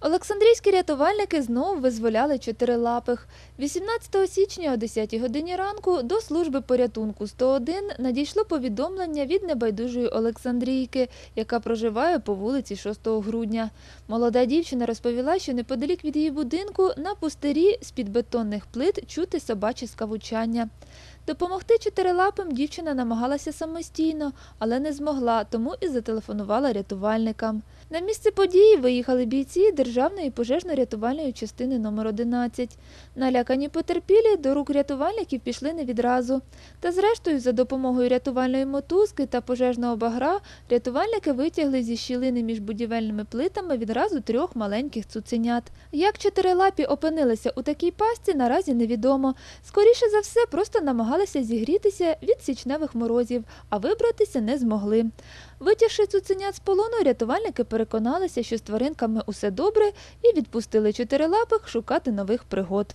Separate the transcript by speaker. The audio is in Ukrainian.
Speaker 1: Олександрійські рятувальники знову визволяли чотирилапих. 18 січня о 10 годині ранку до служби порятунку 101 надійшло повідомлення від небайдужої Олександрійки, яка проживає по вулиці 6 грудня. Молода дівчина розповіла, що неподалік від її будинку на пустирі з-під бетонних плит чути собаче скавучання. Допомогти чотирилапим дівчина намагалася самостійно, але не змогла, тому і зателефонувала рятувальникам. На місце події виїхали бійці Державної пожежно-рятувальної частини номер 11. Налякані потерпілі до рук рятувальників пішли не відразу. Та зрештою, за допомогою рятувальної мотузки та пожежного багра, рятувальники витягли зі щілини між будівельними плитами відразу трьох маленьких цуценят. Як чотирилапі опинилися у такій пастці, наразі невідомо. Скоріше за все, просто намагалися зігрітися від січневих морозів, а вибратися не змогли. Витягши цуценят з полону, рятувальники переконалися, що з тваринками усе добре, і відпустили чотирилапих шукати нових пригод.